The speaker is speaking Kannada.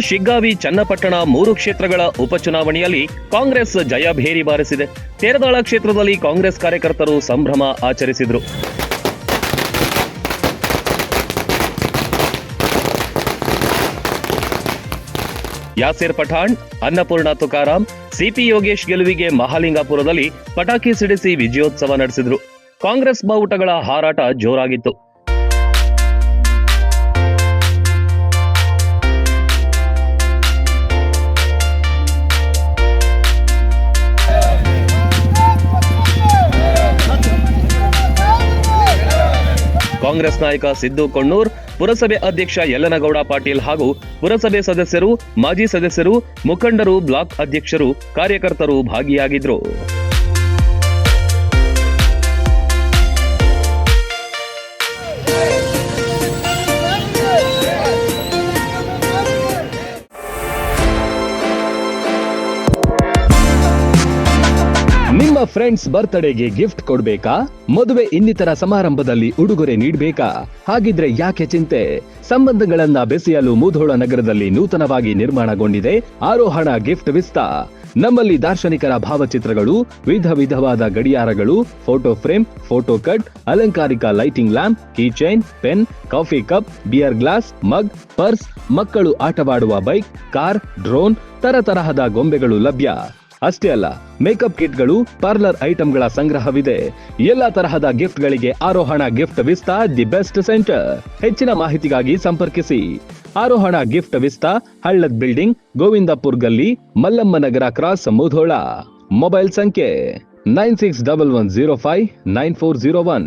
ಶಿಗ್ಗಾವಿ, ಚನ್ನಪಟ್ಟಣ ಮೂರು ಕ್ಷೇತ್ರಗಳ ಉಪಚುನಾವಣೆಯಲ್ಲಿ ಕಾಂಗ್ರೆಸ್ ಜಯ ಭೇರಿ ಬಾರಿಸಿದೆ. ತೇರದಾಳ ಕ್ಷೇತ್ರದಲ್ಲಿ ಕಾಂಗ್ರೆಸ್ ಕಾರ್ಯಕರ್ತರು ಸಂಭ್ರಮ ಆಚರಿಸಿದರು. ಯಾಸಿರ್ ಪಠಾಣ್, ಅನ್ನಪೂರ್ಣ ತುಕಾರಾಂ, ಸಿಪಿ ಯೋಗೇಶ್ ಗೆಲುವಿಗೆ ಮಹಾಲಿಂಗಾಪುರದಲ್ಲಿ ಪಟಾಕಿ ಸಿಡಿಸಿ ವಿಜಯೋತ್ಸವ ನಡೆಸಿದರು. ಕಾಂಗ್ರೆಸ್ ಬಾವುಟಗಳ ಹಾರಾಟ ಜೋರಾಗಿತ್ತು. ಕಾಂಗ್ರೆಸ್ ನಾಯಕ ಸಿದ್ದು ಕೊಣ್ಣೂರ್, ಪುರಸಭೆ ಅಧ್ಯಕ್ಷ ಯಲ್ಲನಗೌಡ ಪಾಟೀಲ್ ಹಾಗೂ ಪುರಸಭೆ ಸದಸ್ಯರು, ಮಾಜಿ ಸದಸ್ಯರು, ಮುಖಂಡರು, ಬ್ಲಾಕ್ ಅಧ್ಯಕ್ಷರು, ಕಾರ್ಯಕರ್ತರು ಭಾಗಿಯಾಗಿದ್ರು. ನಿಮ್ಮ ಫ್ರೆಂಡ್ಸ್ ಬರ್ತ್ಡೇಗೆ ಗಿಫ್ಟ್ ಕೊಡ್ಬೇಕಾ? ಮದುವೆ ಇನ್ನಿತರ ಸಮಾರಂಭದಲ್ಲಿ ಉಡುಗೊರೆ ನೀಡಬೇಕಾ? ಹಾಗಿದ್ರೆ ಯಾಕೆ ಚಿಂತೆ? ಸಂಬಂಧಗಳನ್ನ ಬೆಸೆಯಲು ಮುಧೋಳ ನಗರದಲ್ಲಿ ನೂತನವಾಗಿ ನಿರ್ಮಾಣಗೊಂಡಿದೆ ಆರೋಹಣ ಗಿಫ್ಟ್ ವಿಸ್ತಾ ನಮ್ಮಲ್ಲಿ ದಾರ್ಶನಿಕರ ಭಾವಚಿತ್ರಗಳು, ವಿಧ ವಿಧವಾದ ಗಡಿಯಾರಗಳು ಫೋಟೋ ಫ್ರೇಮ್ ಫೋಟೋ ಕಟ್ ಅಲಂಕಾರಿಕ lighting lamp key chain pen coffee cup beer glass mug purse ಮಕ್ಕಳು ಆಟವಾಡುವ ಬೈಕ್ ಕಾರ್ ಡ್ರೋನ್ ತರತರಹದ ಗೊಂಬೆಗಳು ಲಭ್ಯ. ಅಷ್ಟೇ ಅಲ್ಲ ಮೇಕಪ್ ಕಿಟ್ಗಳು ಪಾರ್ಲರ್ ಐಟಂಗಳ ಸಂಗ್ರಹವಿದೆ. ಎಲ್ಲಾ ತರಹದ ಗಿಫ್ಟ್ಗಳಿಗೆ Arohana gift Vista the best centre ಹೆಚ್ಚಿನ ಮಾಹಿತಿಗಾಗಿ ಸಂಪರ್ಕಿಸಿ. Arohana gift Vista Hallad building Govindapur ಗಲ್ಲಿ ಮಲ್ಲಮ್ಮ ನಗರ ಕ್ರಾಸ್ ಮುಧೋಳ. ಮೊಬೈಲ್ ಸಂಖ್ಯೆ nine six double one zero five nine four zero one